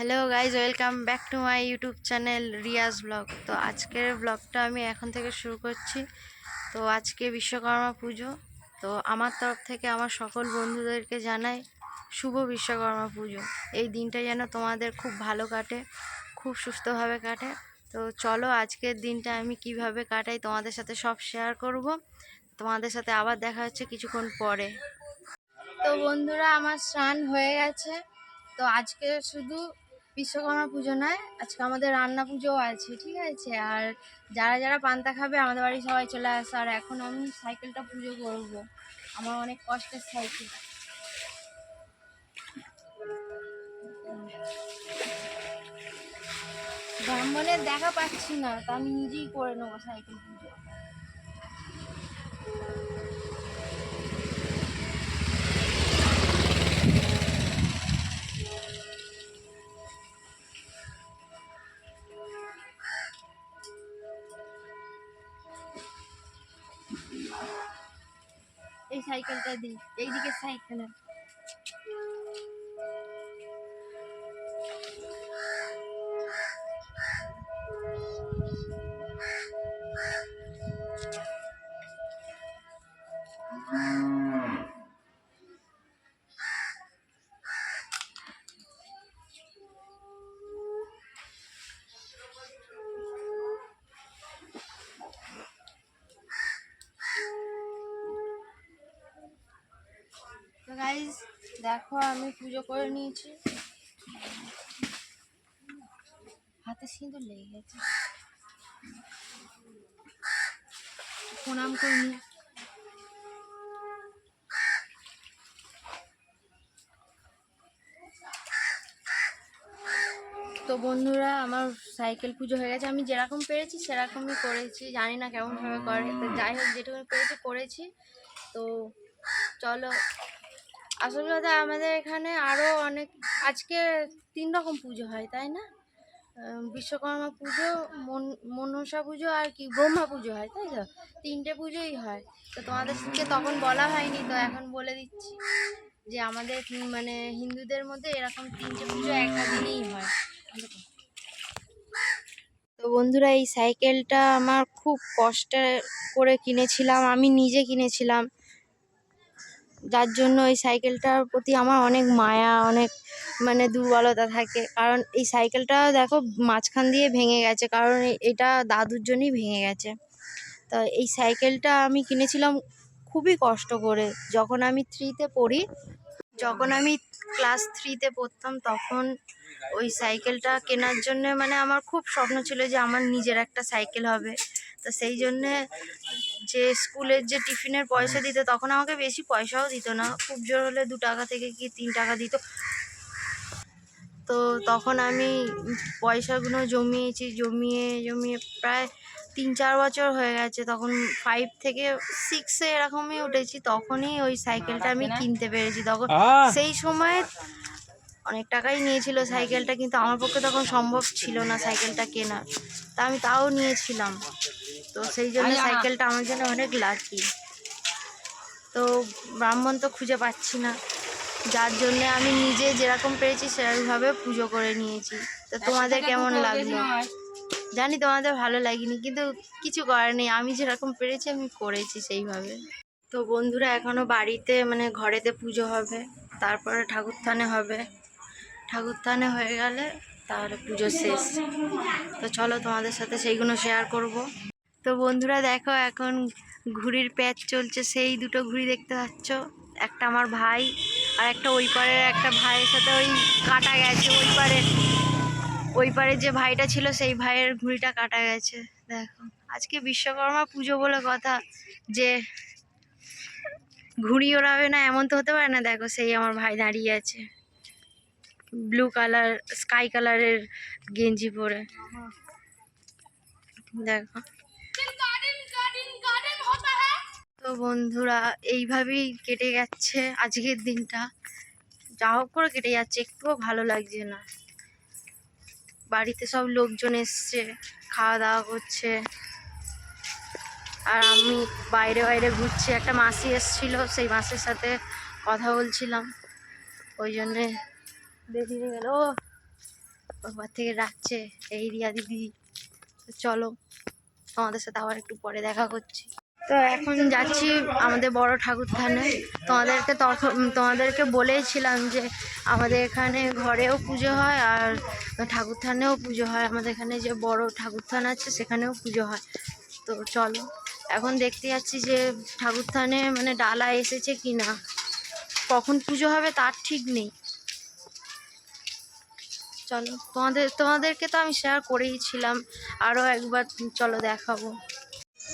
Hello guys welcome back to my YouTube channel Riaz blog তো আজকের ব্লগটা আমি এখন থেকে শুরু করছি। তো আজকে বিশ্বকর্মা পুজো। তো আমার তরফ থেকে আমার সকল বন্ধুদেরকে জানাই শুভ বিশ্বকর্মা পুজো। এই দিনটা যেন তোমাদের খুব ভালো কাটে, খুব সুস্থভাবে কাটে। তো চলো আজকের দিনটা আমি কীভাবে কাটাই তোমাদের সাথে সব শেয়ার করব। তোমাদের সাথে আবার দেখা হচ্ছে কিছুক্ষণ পরে। তো বন্ধুরা, আমার স্নান হয়ে গেছে। তো আজকে শুধু বিশ্বকর্মা পুজো নয়, আজকে আমাদের রান্না পুজোও আছে, ঠিক আছে? আর যারা যারা পান্তা খাবে, আমাদের বাড়ি সবাই চলে আসে। আর এখন আমি সাইকেলটা পুজো করব। আমার অনেক কষ্টের সাইকেল। ব্রাহ্মণের দেখা পাচ্ছি না, তা আমি নিজেই করে নেব সাইকেল পুজো। এই সাইকেলটা দিই এইদিকে সাইকেলে গাইজ দেখো, আমি পুজো করে নিয়েছি। হাতে সিঁদুর লেগে গেছে। প্রণাম করে নি তো বন্ধুরা, আমার সাইকেল পুজো হয়ে গেছে। আমি যেরকম পেরেছি, সেরকমই করেছি। জানি না কেমনভাবে করে। যাই হোক যেটুকু পেরেছি, করেছি। তো চলো আসল কথা আমাদের এখানে আরও অনেক, আজকে তিন রকম পুজো হয়, তাই না? বিশ্বকর্মা পুজো, মন, মনসা পুজো আর কি, ব্রহ্মা পুজো হয়, তাই তো? তিনটে পুজোই হয়। তো তোমাদেরকে তখন বলা হয়নি, তো এখন বলে দিচ্ছি যে আমাদের মানে হিন্দুদের মধ্যে এরকম তিনটে পুজো একটা দিনেই হয়। তো বন্ধুরা, এই সাইকেলটা আমার খুব কষ্টে করে কিনেছিলাম, আমি নিজে কিনেছিলাম। যার জন্য এই সাইকেলটার প্রতি আমার অনেক মায়া, অনেক মানে দুর্বলতা থাকে। কারণ এই সাইকেলটা দেখো মাঝখান দিয়ে ভেঙে গেছে, কারণ এটা দাদুর জন্যই ভেঙে গেছে। তো এই সাইকেলটা আমি কিনেছিলাম খুবই কষ্ট করে। যখন আমি থ্রিতে পড়ি, যখন আমি ক্লাস থ্রিতে পড়তাম, তখন ওই সাইকেলটা কেনার জন্য মানে আমার খুব স্বপ্ন ছিল যে আমার নিজের একটা সাইকেল হবে। তো সেই জন্যে যে স্কুলের যে টিফিনের পয়সা দিত তখন আমাকে বেশি পয়সাও দিত না। খুব জোর হলে দু টাকা থেকে কি তিন টাকা দিত। তো তখন আমি পয়সাগুলো জমিয়েছি জমিয়ে জমিয়ে প্রায় তিন চার বছর হয়ে গেছে। তখন ফাইভ থেকে সিক্সে এরকমই উঠেছি। তখনই ওই সাইকেলটা আমি কিনতে পেরেছি। তখন সেই সময় অনেক টাকাই নিয়েছিল সাইকেলটা কিন্তু আমার পক্ষে তখন সম্ভব ছিল না সাইকেলটা কেনার। তা আমি তাও নিয়েছিলাম। তো সেই জন্য সাইকেলটা আমার জন্য অনেক লাকি তো ব্রাহ্মণ তো খুঁজে পাচ্ছি না। যার জন্য আমি নিজে যেরকম পেরেছি সেরকমভাবে পুজো করে নিয়েছি। তো তোমাদের কেমন লাগল? জানি তোমাদের ভালো লাগেনি কিন্তু কিছু করার নেই। আমি যেরকম পেরেছি আমি করেছি সেইভাবে। তো বন্ধুরা এখনও বাড়িতে মানে ঘরেতে পুজো হবে। তারপরে ঠাকুর থানে হবে। ঠাকুর থানে হয়ে গেলে তাহলে পুজো শেষ। তো চলো তোমাদের সাথে সেইগুলো শেয়ার করব। তো বন্ধুরা দেখো এখন ঘুড়ির প্যাচ চলছে, সেই দুটো ঘুড়ি দেখতে পাচ্ছ। একটা আমার ভাই আর একটা ওই পারের একটা ভাইয়ের সাথে ওই কাটা গেছে, ওই পারে ওই পারে যে ভাইটা ছিল, সেই ভাইয়ের ঘুড়িটা কাটা গেছে। দেখো, আজকে বিশ্বকর্মা পুজো বলে কথা যে ঘুড়ি ওড়াবে না, এমন তো হতে পারে না। দেখো, সেই আমার ভাই দাঁড়িয়ে আছে, ব্লু কালার, স্কাই কালারের গেঞ্জি পরে। দেখো তো বন্ধুরা, এইভাবেই কেটে যাচ্ছে আজকের দিনটা। যা হোক করে কেটে যাচ্ছে, একটুও ভালো লাগছে না। বাড়িতে সব লোকজন এসছে খাওয়া দাওয়া করছে। আর আমি বাইরে বাইরে ঘুরছি। একটা মাসি এসছিল, সেই মাসির সাথে কথা বলছিলাম। ওই জন্যে দেরি হয়ে গেল। ওপর থেকে ডাকছে, এই রিয়া দিদি। চলো, তোমাদের সাথে আবার একটু পরে দেখা করছি। তো এখন যাচ্ছি আমাদের বড় ঠাকুর থানে। তোমাদেরকে তখন তোমাদেরকে বলেইছিলাম যে আমাদের এখানে ঘরেও পুজো হয় আর ঠাকুর থানেও পুজো হয়। আমাদের এখানে যে বড় ঠাকুর থান আছে সেখানেও পুজো হয়। তো চলো, এখন দেখতে যাচ্ছি যে ঠাকুর থানে মানে ডালা এসেছে কি না কখন পুজো হবে তার ঠিক নেই। চলো, তোমাদের, তোমাদেরকে তো আমি শেয়ার করেইছিলাম। আরও একবার চলো দেখাবো।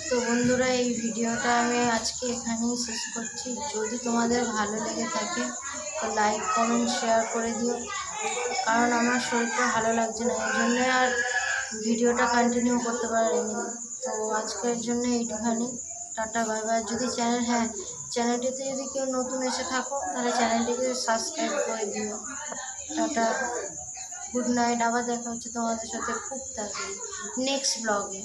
তো বন্ধুরা, এই ভিডিওটা আমি আজকে এখানেই শেষ করছি। যদি তোমাদের ভালো লেগে থাকে, তো লাইক কমেন্ট শেয়ার করে দিও। কারণ আমার শরীরটা ভালো লাগছে না, এই জন্যে আর ভিডিওটা কন্টিনিউ করতে পারিনি। তো আজকের জন্য এইটুখানি। টাটা বাই বাই যদি চ্যানেল হ্যাঁ চ্যানেলটিতে যদি কেউ নতুন এসে থাকো, তাহলে চ্যানেলটিকে সাবস্ক্রাইব করে দিও। টাটা। গুড নাইট আবার দেখা হচ্ছে তোমাদের সাথে খুব তাড়াতাড়ি। নেক্সট ব্লগে